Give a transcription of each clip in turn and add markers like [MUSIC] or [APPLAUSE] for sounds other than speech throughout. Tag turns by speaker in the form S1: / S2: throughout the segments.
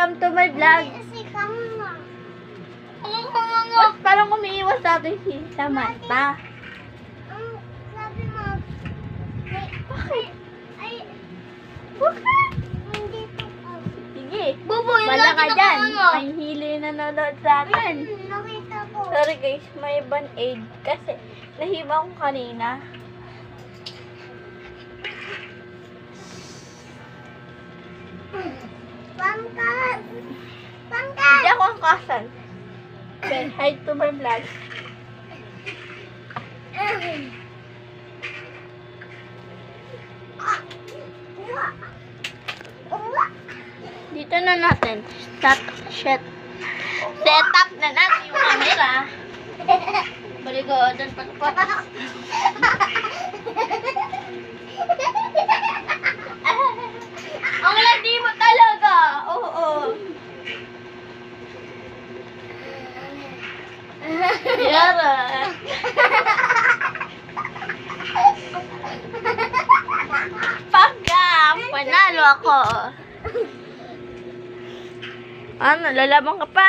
S1: welcome to my vlog. Ba't parang umiiwas sa atin si Samantha?
S2: Sabi mo,
S1: Bakit? Bakit? Sige.
S2: Bubo,
S1: Wala ka dyan. May hili na nanonood sa atin. Sorry guys, may band-aid. Kasi nahiba ko kanina.
S2: Pangkat.
S1: Hindi ako ang kasal. Okay, hi to my vlog. Dito na natin. Start, shit. Set up na natin yung camera. Baligo, doon pa pa. Ang landi mo talaga. Oo. Yara. Pagka, panalo ako. Ano, lalaban ka pa?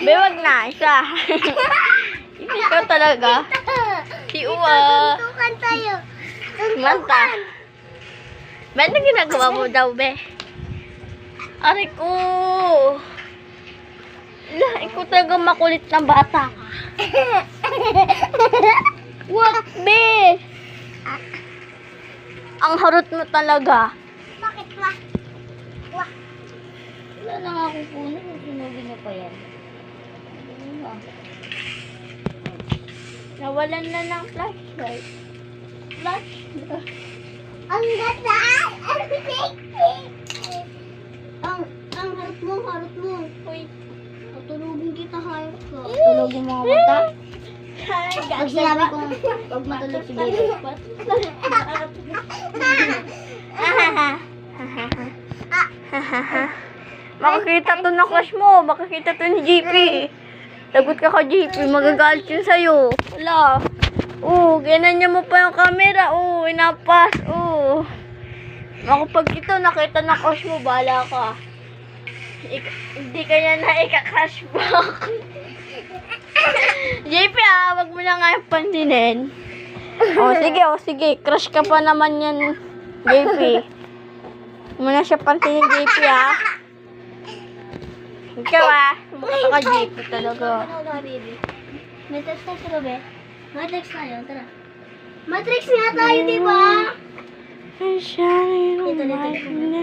S1: Be, wag na, isa. [LAUGHS] Ko talaga. Si Uwa.
S2: Tuntukan tayo.
S1: Manta. Be, ano ginagawa mo daw, be? Aray ko. La, ikaw talaga makulit na bata. [LAUGHS] What, be? Ang harot mo talaga.
S2: Bakit ba? Wah.
S1: Wala na nga akong puno. Sinubi niyo pa yan. Nawalan na ng flashlight. Flashlight.
S2: Ang ganda! Ang [LAUGHS] sexy!
S1: Tulogin mo ako ta? Hi,
S2: Pag sinabi kong huwag matulog si baby.
S1: Makakita to ng crush mo. Makakita to ni JP. Lagot ka ka JP. Magagalit yun sa'yo. Wala. Oo, ginanya mo pa yung camera. Oo, inapas. Oo. Ako pag ito nakita ng crush mo, bala ka. Ik- hindi kanya na ika-crush back. [LAUGHS] JP ah, wag mo na nga yung pansinin. O sige, o sige. Crush ka pa naman yan, JP. Huwag mo na siya pansinin, JP ah. Ikaw ah. Mukha ka JP talaga.
S2: baby? May text tayo sa gabi. Matrix tayo, tara. Matrix nga tayo, di ba? Dito, dito, dito.